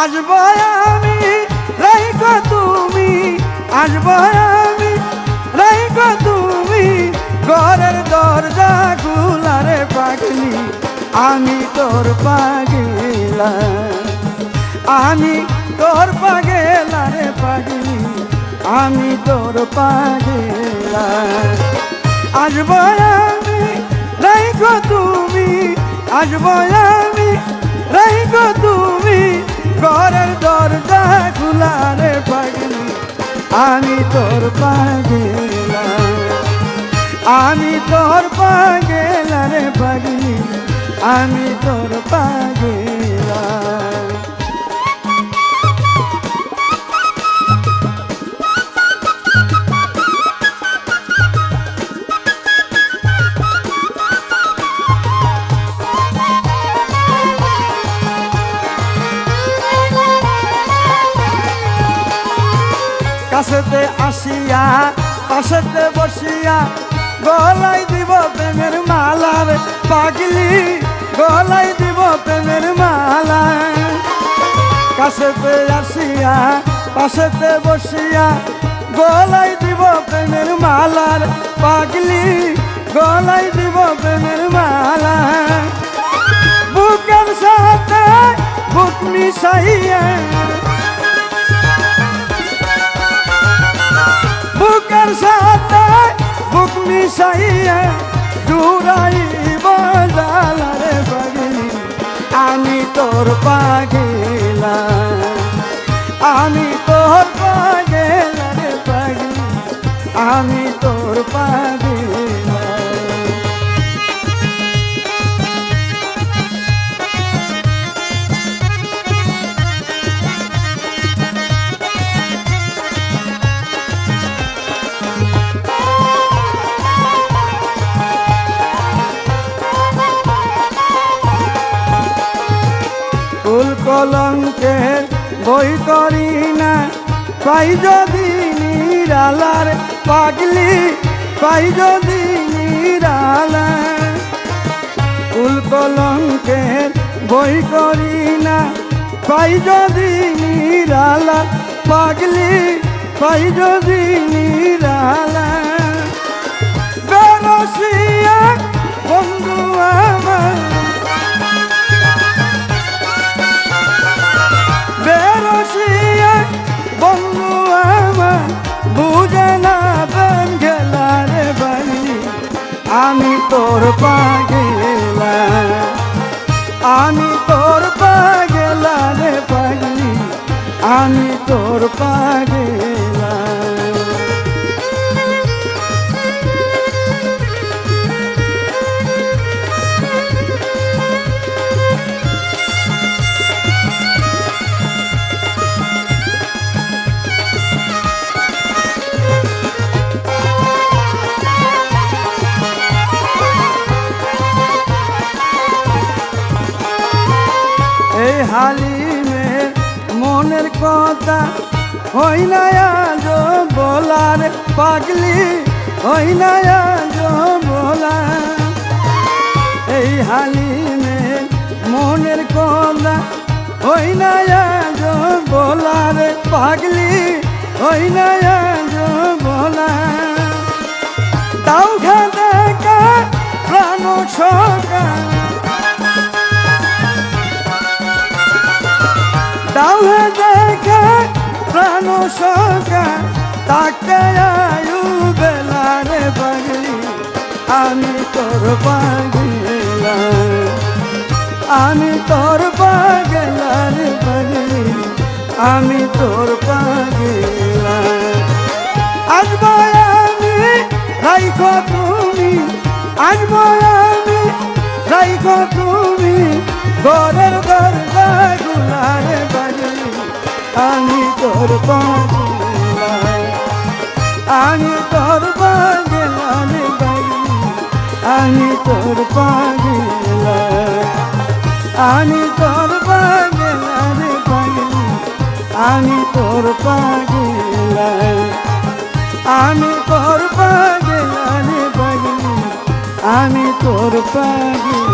আসব আমি রাইকো তুমি, আসব আমি রাইকো তুমি। ঘরের দরজা খুলারে পাগলি, আমি তোর পাগিলা। আমি তোর পাগেলা রে পাগলি, আমি তোর পাগেলা। আসব আমি রাইকো তুমি, আসব আমি রাইকো তুমি। ঘরের দরজা খোলা রে পাগলি, আমি তোর পাগেলা আমি তোর পাগেলা রে পাগলি, আমি তোর পাগেলা কাছেতে আসিয়া, পাশেতে বসিয়া গলাই দিব প্রেমের মালার পাগলি গলাই দিব প্রেমের মালা কাছেতে আসিয়া, পাশেতে বসিয়া গলাই দিব প্রেমের মালার পাগলি গলাই দিব প্রেমের মালা বুকের সাথে বুক মিশাইয়া মিশাইয়া দূরাই বাজালারে পাগলি আমি তোর পাগিলা আমি তোর পাগেলা রে আমি ফুল কলঙ্কের বই করি না। পাই যদি নিরালার পাগলি, পাই যদি নিরালা ফুল কলঙ্কের বই করি না। পাই যদি নিরালা পাগলি, পাই যদি নিরালা আমি তোর পাগে রে পাগলি আমি তোর পাগেলা। হালিমে মনের কথা হই না আজ বলার, পাগলি হই না আজ বলা এই হালিমে মনের কথা হই না আজ বলার, পাগলি হই না আজ বলা তাও খাতে প্রাণ সকা দাউহে দেখে প্রাণ সকা তাকে আয়ু বেলারে পাগলি আমি তোর পাগলা আমি তোর পাগলা রে পাগলি আমি তোর পাগলা আসব আমি রাইখো তুমি আসব আমি রাইখো তুমি ঘরের তোর আমি তোর পাগলা রে আমি তোর পাগলা আমি তোর পাগলা রে আমি তোর পাগলা আমি তোর পাগলা রে আমি তোর পাগলা